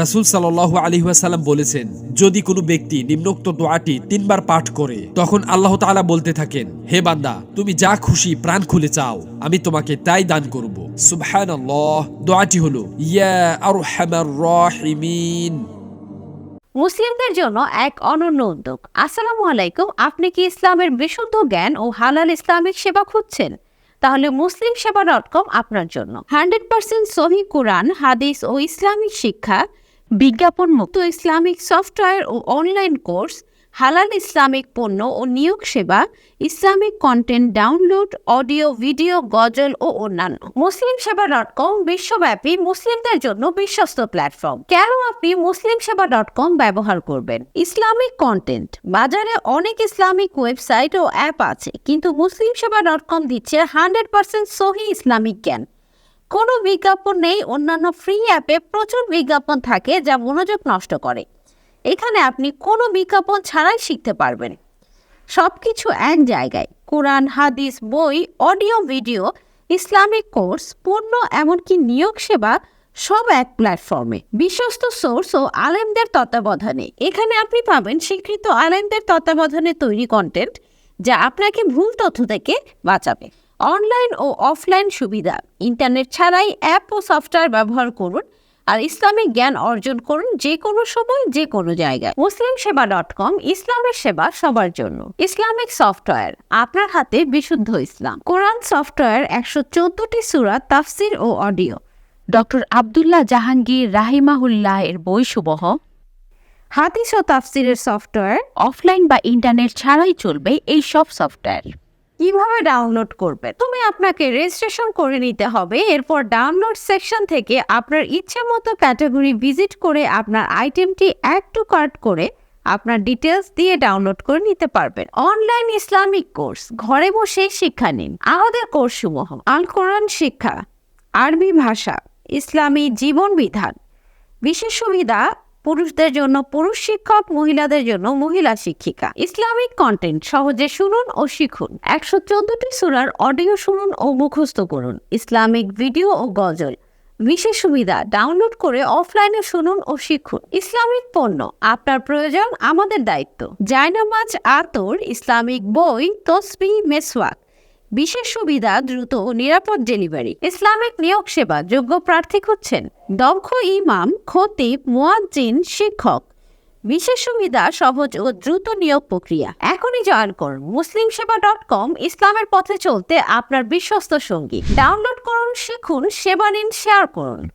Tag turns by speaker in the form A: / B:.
A: রাসুল সাল্লাহ আলহিহাসাল্লাম বলেছেন, যদি কোনো ব্যক্তি নিম্নোক্ত দোয়াটি তিনবার পাঠ করে, তখন আল্লাহ তাআলা বলতে থাকেন, হে বান্দা, তুমি যা খুশি প্রাণ খুলে চাও, আমি তোমাকে তাই দান করব। সুবহান দোয়াটি হলো, ইয়া
B: মুসলিমদের জন্য এক অনন্য উদ্যোগ। আসসালামু আলাইকুম, আপনি কি ইসলামের বিশুদ্ধ জ্ঞান ও হালাল ইসলামিক সেবা খুঁজছেন? তাহলে মুসলিম সেবা ডট কম আপনার জন্য। হান্ড্রেড পার্সেন্ট সহি কোরআন, হাদিস ও ইসলামিক শিক্ষা, বিজ্ঞাপন মুক্ত ইসলামিক সফটওয়্যার ও অনলাইন কোর্স হালাল ইসলামিক পণ্য ও নিয়োগ সেবা, Islamic content download audio video গজল ও অন্যান্য। মুসলিম সেবা ডট কম বিশ্বব্যাপী মুসলিমদের জন্য বিশ্বস্ত প্ল্যাটফর্ম কেন আপনি মুসলিম সেবা ডট কম ব্যবহার করবেন? ইসলামিক কন্টেন্ট বাজারে অনেক ইসলামিক ওয়েবসাইট ও অ্যাপ আছে, কিন্তু মুসলিম সেবা ডট কম দিচ্ছে হান্ড্রেড পার্সেন্ট সহি ইসলামিক জ্ঞান। কোনো বিজ্ঞাপন নেই, অন্যান্য ফ্রি অ্যাপে প্রচুর বিজ্ঞাপন থাকে যা মনোযোগ নষ্ট করে। এখানে আপনি কোনো বিজ্ঞাপন ছাড়াই শিখতে পারবেন। সব কিছু এক জায়গায়। কোরআন, হাদিস, বই, অডিও, ভিডিও, ইসলামিক কোর্স পণ্য এমনকি নিয়োগ সেবা সব এক প্ল্যাটফর্মে। বিশ্বস্ত সোর্স ও আলেমদের তত্ত্বাবধানে। এখানে আপনি পাবেন স্বীকৃত আলেমদের তত্ত্বাবধানে তৈরি কন্টেন্ট যা আপনাকে ভুল তথ্য থেকে বাঁচাবে। অনলাইন ও অফলাইন সুবিধা। ইন্টারনেট ছাড়াই অ্যাপ ও সফটওয়্যার ব্যবহার করুন। আর ইসলামিক জ্ঞান অর্জন করুন যে কোনো সময়, যে কোনো জায়গায়। মুসলিম সেবা ডট কম, ইসলামের সেবা সবার জন্য। ইসলামিক সফটওয়্যার, আপনার হাতে বিশুদ্ধ ইসলাম। কোরআন সফটওয়্যার একশো চোদ্দটি সুরা, তাফসির ও অডিও। ডক্টর আবদুল্লাহ জাহাঙ্গীর রাহিমাহুল্লাহ এর বই সুবহ হাদিস ও তাফসিরের সফটওয়্যার অফলাইন বা ইন্টারনেট ছাড়াই চলবে এই সব সফটওয়্যার। কীভাবে ডাউনলোড করবেন তুমি আপনাকে রেজিস্ট্রেশন করে নিতে হবে। এরপর ডাউনলোড সেকশন থেকে আপনার ইচ্ছে মতো ক্যাটাগরি ভিজিট করে আপনার আইটেমটি অ্যাড টু কার্ট করে আপনার ডিটেলস দিয়ে ডাউনলোড করে নিতে পারবেন। অনলাইন ইসলামিক কোর্স ঘরে বসেই শিক্ষা নিন। আমাদের কোর্সসমূহ, আল কোরআন শিক্ষা, আরবি ভাষা, ইসলামী জীবন বিধান, বিশেষ সুবিধা পুরুষদের জন্য, পুরুষ শিক্ষক, মহিলাদের জন্য মহিলা শিক্ষিকা। ইসলামিক কন্টেন্ট সহজে শুনুন ও শিখুন। একশো চোদ্দটি সুরার অডিও শুনুন ও মুখস্থ করুন। ইসলামিক ভিডিও ও গজল। বিশেষ সুবিধা ডাউনলোড করে অফলাইনে শুনুন ও শিখুন। ইসলামিক পণ্য, আপনার প্রয়োজন, আমাদের দায়িত্ব। জায়নামাজ আতর, ইসলামিক বই, তসবি, মেসওয়াক। বিশেষ সুবিধা দ্রুত নিরাপদ ডেলিভারি। ইসলামিক নিয়োগ সেবা যোগ্য প্রার্থী খুঁজছেন দক্ষ ইমাম, খতিব, মোয়াজ্জিন, শিক্ষক। বিশেষ সুবিধা, সহজ ও দ্রুত নিয়োগ প্রক্রিয়া। এখনই জয়েন করুন মুসলিম সেবা ডট কম, ইসলামের পথে চলতে আপনার বিশ্বস্ত সঙ্গী। ডাউনলোড করুন, শিখুন, সেবা নিন, শেয়ার করুন।